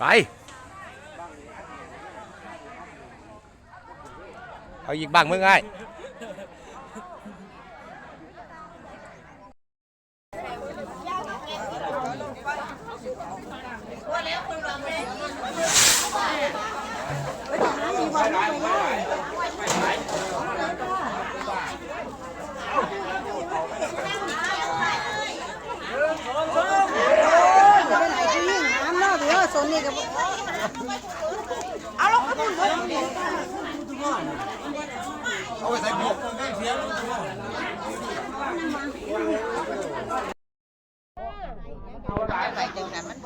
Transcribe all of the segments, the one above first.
ไป เอาอีกบ้างมึงไงจะไปไหนที่ยิ่งน้ำเนาะเดี๋ยวสนนี่กับเอาล้วก็พูดเลย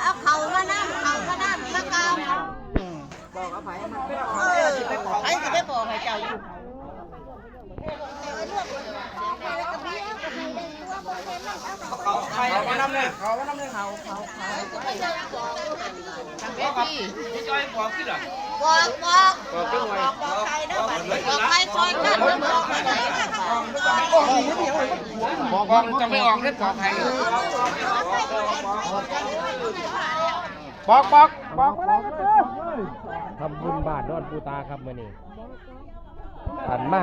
เอาเขามานั่งเขามานั่งตะกาวเออไอ้สิไปบอกให้เจ้าอยู่ เขามาน้ำเนี่ยเขามาน้ำเนี่ยเขาพี่จอยบอกขึ้นเหรอบอกบอกบอกขึ้นหน่อยบอกใครนะบัดนี้บอกใครซอยกันบอกใครบอกบอกจะไม่ออกได้บอกใครบอกบอกบอกมาเลยทำบุญบ้านดอนปูตาครับมื่อนี้ผ่านมา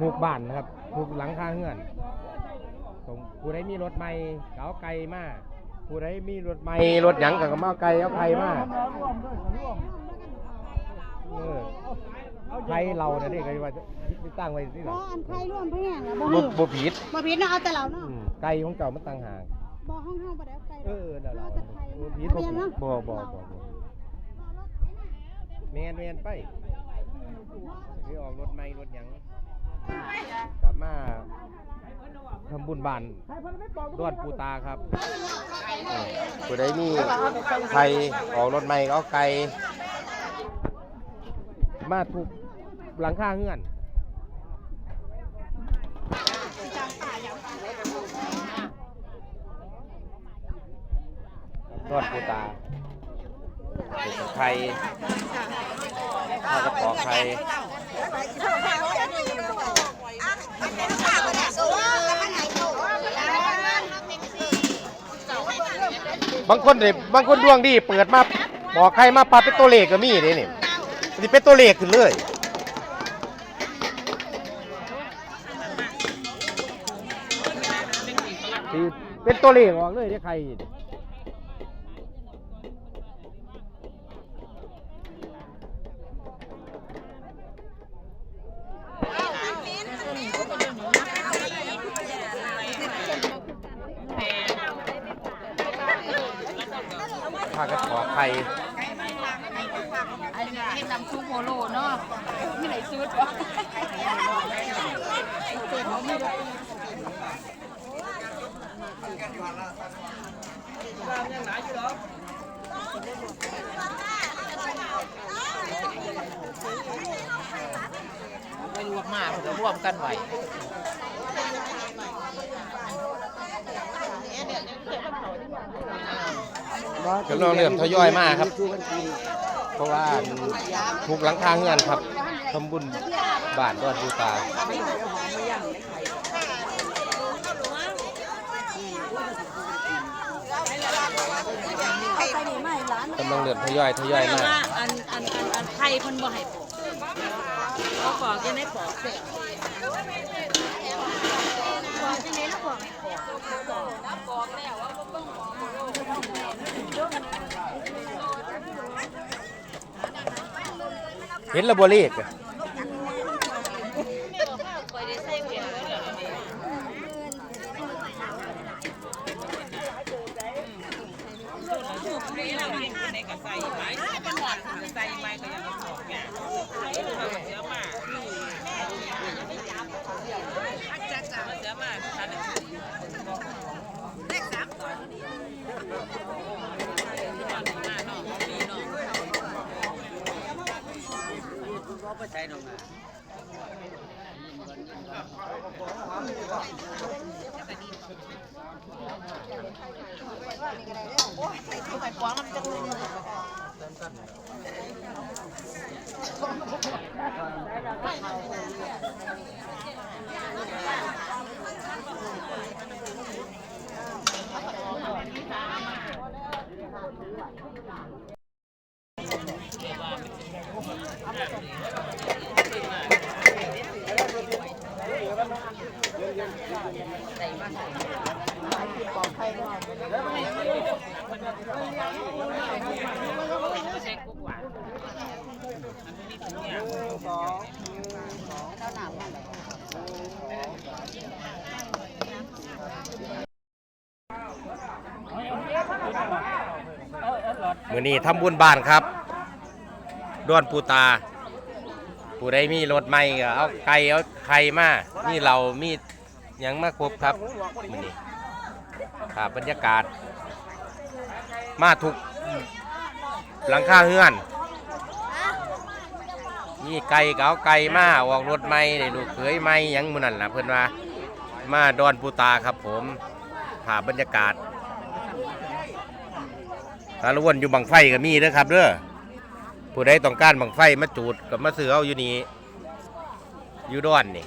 ถูกบ้านนะครับถูกหลังคาเฮือน ผมผู้ใดมีรถใหม่ก็เอาไก่มาผู้ใดมีรถใหม่รถหยังก็มาเอาไก่เอาไข่มาเออไข่เราเนี่ยเด็กก็ว่าจะตั้งไว้ที่หลับ่งอันไทยร่วมเพื่อนนะบ่บ่มีบ่ผิดบ่ผิดเนาะเอาแต่เราเนาะอืมไก่ของเจ้ามันต่างหากบ่ห้องเฮาบ่ได้เอาไกลเออนั่นแหละเอาแต่ไทยบ่ผิดเอาบ่เรียนเนาะบ่บ่บ่บ่แม่นแม่นไปไปออกรถใหม่รถหยังกลับมา ทำบุญบ้านดอนปูตาครับเออผู้ใดมีไข่ออกรถใหม่ก็เอาไก่มาถูกหลังคาเฮือนทอดปูตาเป็นไข่ข้าวกระป๋องไข่ บางคนเนี่ยบางคนดวงดี เปิดมาบอกใครมาปาเป็นตัวเลขก็มีนี่นี่นี่เป็นตัวเลขขึ้นเลยเป็นตัวเลขออกเลยที่ใคร ผ้ากระสอไข่อันนี้ให้นำซุปโมโลเนาะไม่ไหนซื้อตัวไม่รวมมากจะร่วมกันไหว กำลังเริ่มทยอยมาครับ เพราะว่าถูกหลังคาเงื่อนครับทำบุญบ้านดอนบูตาไปนี่ไม่ร้านกำลังเริ่มทยอยทยอยมาอันอันอันอันไทยเพิ่นบ่ให้ปอกเขาปอกยังได้ปอกเสร็จปอกจังได๋แล้วบอกให้ปอกแล้วปอกแล้วว่าบ่ต้องปอกโมโล เห็นระบบเลขอะ ไปได้ใส่เกลือนี่เราเห็นในกระใส่ไม้เป็นหวานใส่ไม้ก็ยังปอกเนี่ยเยอะมากจ้าจ้าเยอะมากท่านเลขสามต่อที่นอนหน้าน้องมีน้อง ไมื้ มือนี้ทำบุญบ้านครับดอนปูตา ผู้ใดมีรถใหม่ก็เอาไก่เอาไข่มามีเรามี ยังมาครบครับมื้อนี้ครับบรรยากาศ มาทุกหลังคาเฮือน มีไก่ก็เอาไก่มาออกรถใหม่ได้ลูกเขยใหม่หยังมื้อนั้นล่ะเพิ่นว่า มาดอนปูตาครับผมภาพบรรยากาศสารวนอยู่บังไฟก็มีเด้อครับเด้อผู้ใดต้องการบังไฟมาจูดก็มาซื้อเอาอยู่นี่อยู่ดอนนี่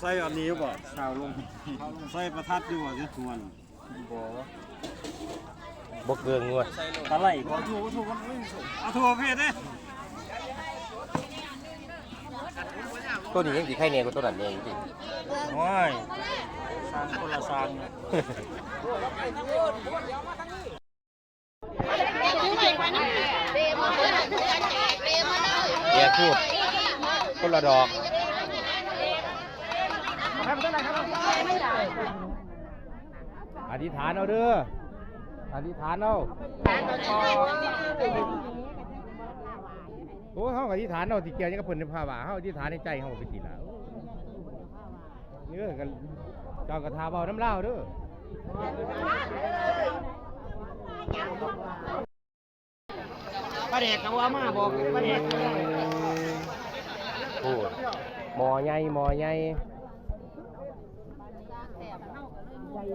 ใส่อันนี้บ่ชาวลงใส่ประทัดอยู่บ่ที่สวนบ่บ่เกินงวดตะไลก็ถูกถูกเอาถูกเพศเด้ตัวนี้ยังสิไข่เนี่ยกว่าตัวนั้นเนี่ยจริงโอ้ยสร้างคนละสร้างเดียคูบ คนละดอกอธิษฐานเอาเด้ออธิษฐานเอาโอ้เฮาอธิษฐานเอาสิเกี่ยวยังกับเพิ่นในภาวะเฮาอธิษฐานในใจเฮาไปสิล่ะเนื้อกันเจ้ากระทาเบาน้ำเล่าเด้อประเด็กเขาว่ามาบอกประเด็ก หมอใหญ่หมอใหญ่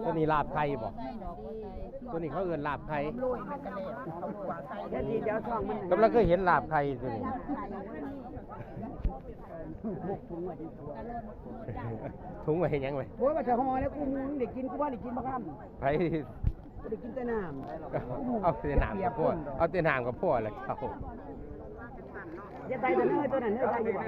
ตัวนี้ลาบไข่บ่ตัวนี้เขาเอิ้นลาบไข่กำลังเคยเห็นลาบไข่ตัวนี้ถุงไว้เฮ็ดหยังไว้โอ้ยว่าจะห่อแล้วกูมึงเด็กกินกูว่าเด็กกินมะขามไผกูเด็กกินแต่น้ำเอาแต่น้ำกับพ่อเอาแต่น้ำกับพ่อแหล้วเขาอย่าตายแต่เนื้อตัวนั้นเนื้อตายอยู่บ่